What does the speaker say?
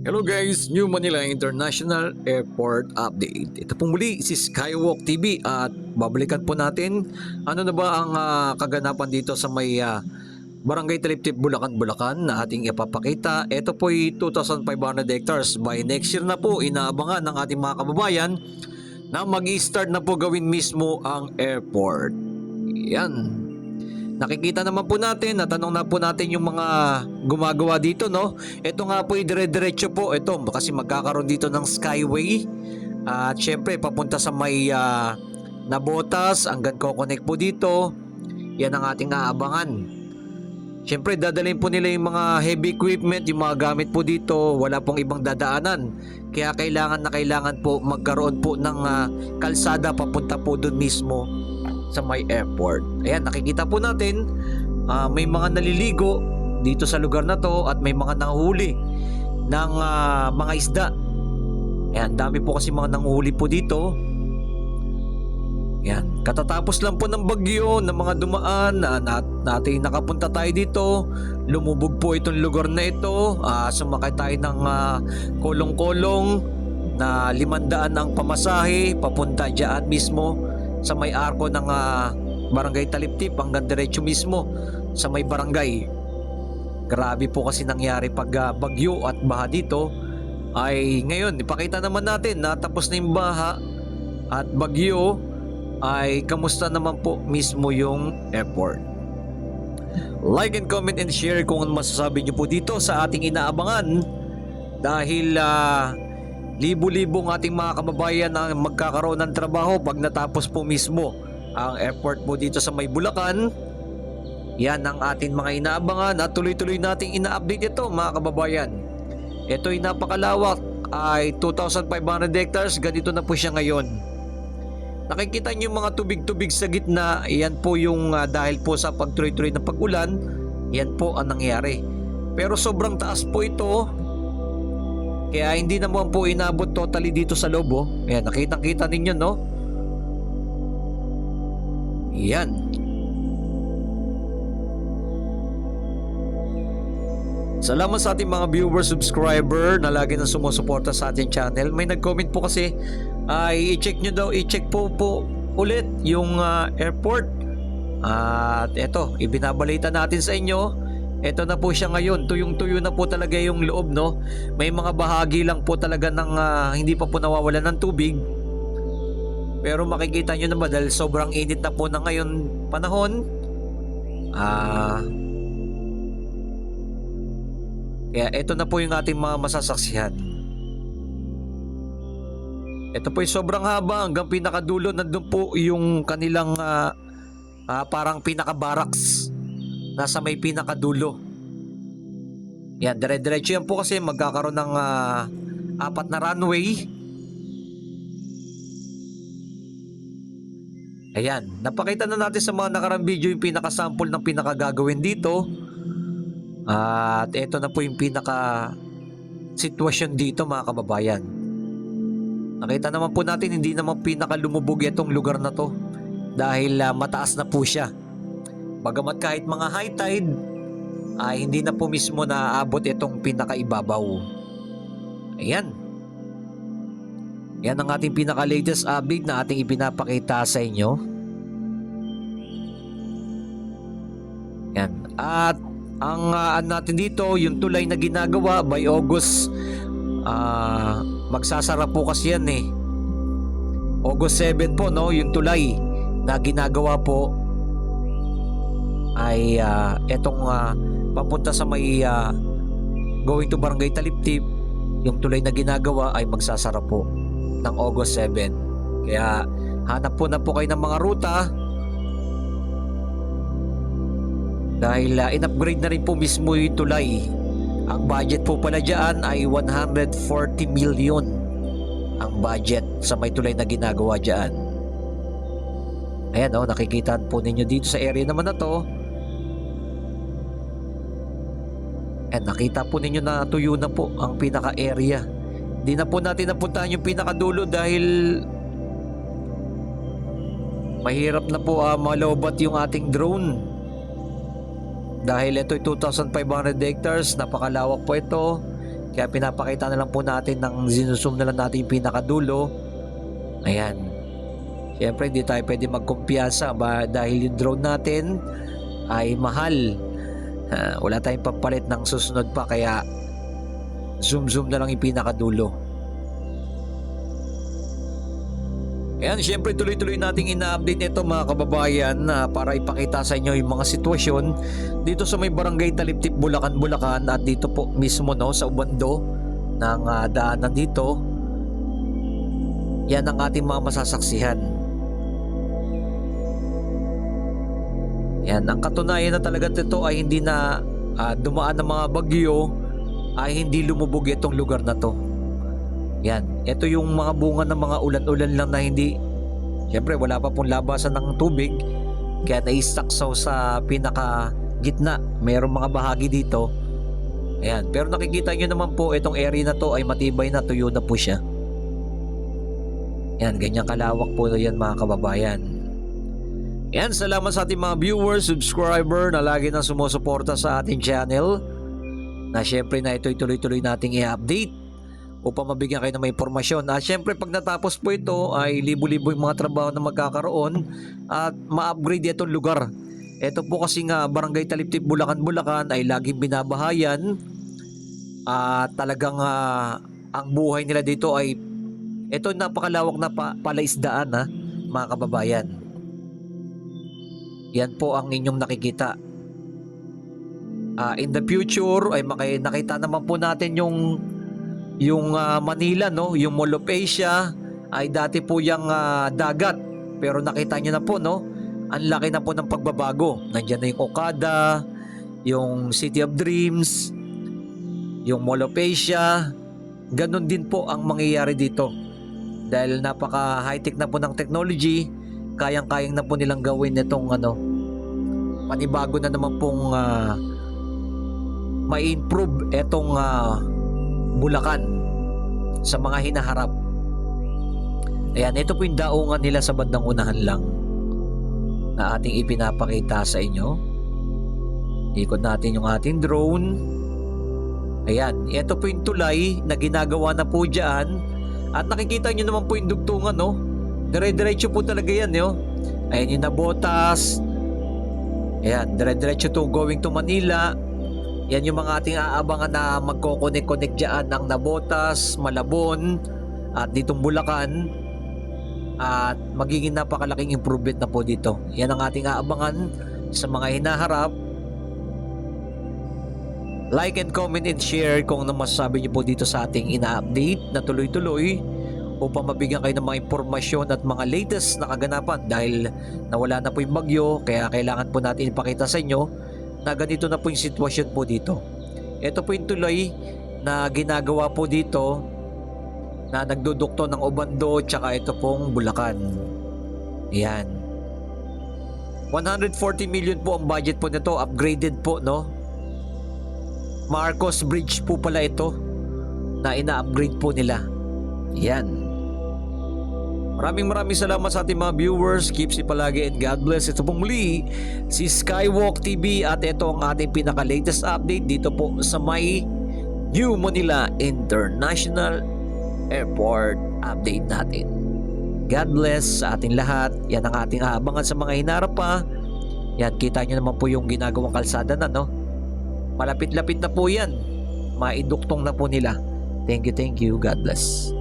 Hello guys, New Manila International Airport Update. Ito pong muli si Skywalk TV at babalikan po natin ano na ba ang ah, kaganapan dito sa may ah, Barangay Taliptip, Bulacan, Bulacan na ating ipapakita. Ito po ay 2,500 hectares. By next year na po, inaabangan ng ating mga kababayan na mag-start na po gawin mismo ang airport. Yan. Nakikita naman po natin, natanong na po natin yung mga gumagawa dito, no? Ito nga po, dire-diretso po. Ito, kasi magkakaroon dito ng skyway. At syempre, papunta sa may ah, Nabotas, hanggang Connect po dito. Yan ang ating aabangan. Syempre, dadalhin po nila yung mga heavy equipment, yung mga gamit po dito. Wala pong ibang dadaanan. Kaya kailangan na kailangan po magkaroon po ng ah, kalsada papunta po doon mismo sa may airport. Ayan, nakikita po natin ah, may mga naliligo dito sa lugar na to at may mga nanghuli ng ah, mga isda. Ayan, dami po kasi mga nanghuli po dito. Ayan, katatapos lang po ng bagyo ng mga dumaan na nat, natin nakapunta tayo dito. Lumubog po itong lugar na ito. Ah, sumakay tayo ng kolong-kolong na limandaan ang pamasahe papunta dyan mismo sa may arko ng ah, barangay Taliptip hanggang diretso mismo sa may barangay. Grabe po kasi nangyari pag ah, bagyo at baha dito ay ngayon ipakita naman natin na tapos na yung baha at bagyo ay kamusta naman po mismo yung airport. Like and comment and share kung ano masasabi niyo po dito sa ating inaabangan dahil ah, libo-libong ating mga kababayan ang magkakaroon ng trabaho pag natapos po mismo ang airport po dito sa may Bulacan. Yan ang ating mga inaabangan at tuloy-tuloy nating ina-update ito mga kababayan. Ito ay napakalawak ay 2,500 hectares ganito na po siya ngayon. Nakikita niyo yung mga tubig-tubig sa gitna, yan po yung ah, dahil po sa pagtuloy-tuloy ng pag-ulan, yan po ang nangyari. Pero sobrang taas po ito, kaya hindi naman po inabot totally dito sa loob. Oh. Ayan, nakita-kita ninyo, no? Yan. Salamat sa ating mga viewer, subscriber na lagi nang sumusuporta sa ating channel. May nag-comment po kasi ay i-check nyo daw, i-check po po ulit yung ah, airport. At eto, ibinabalita natin sa inyo. Ito na po siya ngayon, tuyong-tuyo na po talaga yung loob, no? May mga bahagi lang po talaga ng ah, hindi pa po nawawalan ng tubig. Pero makikita nyo naman dahil sobrang init na po na ngayon panahon. Ah... kaya ito na po yung ating mga masasaksihan. Ito po yung sobrang haba hanggang pinakadulo nandun po yung kanilang ah, ah, parang pinaka-barracks. Nasa may pinakadulo. Yan, dire-diretso yan po kasi magkakaroon ng ah, apat na runway. Ayan, napakita na natin sa mga nakarang video yung pinaka-sample ng pinaka-gagawin dito. At ito na po yung pinaka sitwasyon dito mga kababayan. Nakita naman po natin hindi naman pinaka lumubog itong lugar na to dahil ah, mataas na po siya. Bagamat kahit mga high tide ay hindi na po mismo naaabot itong pinakaibabaw. Ayan. Yan ang ating pinaka latest update na ating ipinapakita sa inyo. Yan. At ang uh, natin dito, yung tulay na ginagawa by August ah magsasara po kasi yan eh. August 7 po no, yung tulay na ginagawa po ay ah, etong ah, papunta sa may ah, going to Barangay Taliptip, yung tulay na ginagawa ay magsasara po ng August 7. Kaya hanap po na po kayo ng mga ruta dahil uh, in-upgrade na rin po mismo yung tulay. Ang budget po pala dyan ay 140 million ang budget sa may tulay na ginagawa dyan. Ayan o, oh, nakikita po ninyo dito sa area naman na to. Ayan, nakita po ninyo na tuyo na po ang pinaka-area. Hindi na po natin napuntahan yung pinakadulo dahil mahirap na po uh, malobat yung ating drone dahil ito ay 2,500 hectares, napakalawak po ito. Kaya pinapakita na lang po natin ng zinusum na lang natin yung pinakadulo. Ayan. Siyempre hindi tayo pwede magkumpiyansa ba dahil yung drone natin ay mahal. Ah, wala tayong pampalit ng susunod pa kaya zoom zoom na lang yung pinakadulo. Ayan, syempre tuloy-tuloy nating ina-update ito mga kababayan na para ipakita sa inyo yung mga sitwasyon dito sa may barangay Taliptip, Bulacan, Bulacan at dito po mismo no sa Ubando ng ah, daanan dito. Yan ang ating mga masasaksihan. Yan, ang katunayan na talaga nito ay hindi na ah, dumaan ng mga bagyo ay hindi lumubog itong lugar na to. Yan, ito yung mga bunga ng mga ulan-ulan lang na hindi Siyempre wala pa pong labasan ng tubig kaya na-stuck sa, sa pinaka gitna. Mayroong mga bahagi dito. Ayan, pero nakikita nyo naman po itong area na to ay matibay na tuyo na po siya. Yan, ganyan kalawak po yan mga kababayan. Yan, salamat sa ating mga viewers, subscriber na lagi nang sumusuporta sa ating channel. Na syempre na ito'y tuloy-tuloy nating i-update upang mabigyan kayo ng may impormasyon. At syempre pag natapos po ito ay libo-libo yung mga trabaho na magkakaroon at ma-upgrade itong lugar. Ito po kasi nga Barangay Taliptip Bulacan Bulacan ay laging binabahayan at talagang ah, ang buhay nila dito ay ito napakalawak na pa, palaisdaan ha, mga kababayan. Yan po ang inyong nakikita. Ah, in the future ay maki, nakita naman po natin yung yung ah, Manila no, yung Mall ay dati po yung ah, dagat. Pero nakita niyo na po no, ang laki na po ng pagbabago. Nandiyan na yung Okada, yung City of Dreams, yung Mall of. Ganon din po ang mangyayari dito. Dahil napaka high-tech na po ng technology, kayang-kayang na po nilang gawin itong ano, panibago na naman pong ah, ma-improve itong ah, Bulacan sa mga hinaharap. Ayan, ito po yung daungan nila sa bandang unahan lang na ating ipinapakita sa inyo. Ikot natin yung ating drone. Ayan, ito po yung tulay na ginagawa na po dyan. At nakikita nyo naman po yung dugtungan, no? Dire-diretso po talaga yan, no? Ayan yung nabotas. Ayan, dire-diretso to going to Manila. Yan yung mga ating aabangan na magko-connect-connect dyan ng Nabotas, Malabon, at ditong Bulacan. At magiging napakalaking improvement na po dito. Yan ang ating aabangan sa mga hinaharap. Like and comment and share kung ano masasabi niyo po dito sa ating ina-update na tuloy-tuloy upang mabigyan kayo ng mga impormasyon at mga latest na kaganapan dahil nawala na po yung bagyo kaya kailangan po natin ipakita sa inyo na ganito na po yung sitwasyon po dito. Ito po yung tulay na ginagawa po dito na nagdudukto ng Obando tsaka ito pong Bulacan. Ayan. 140 million po ang budget po nito, upgraded po no. Marcos Bridge po pala ito na ina-upgrade po nila. Yan. Maraming maraming salamat sa ating mga viewers. Keep si palagi and God bless. Ito pong muli si Skywalk TV at ito ang ating pinaka-latest update dito po sa may New Manila International Airport update natin. God bless sa ating lahat. Yan ang ating aabangan sa mga hinarap pa. Yan, kita nyo naman po yung ginagawang kalsada na, no? Malapit-lapit na po yan. Maiduktong na po nila. Thank you, thank you. God bless.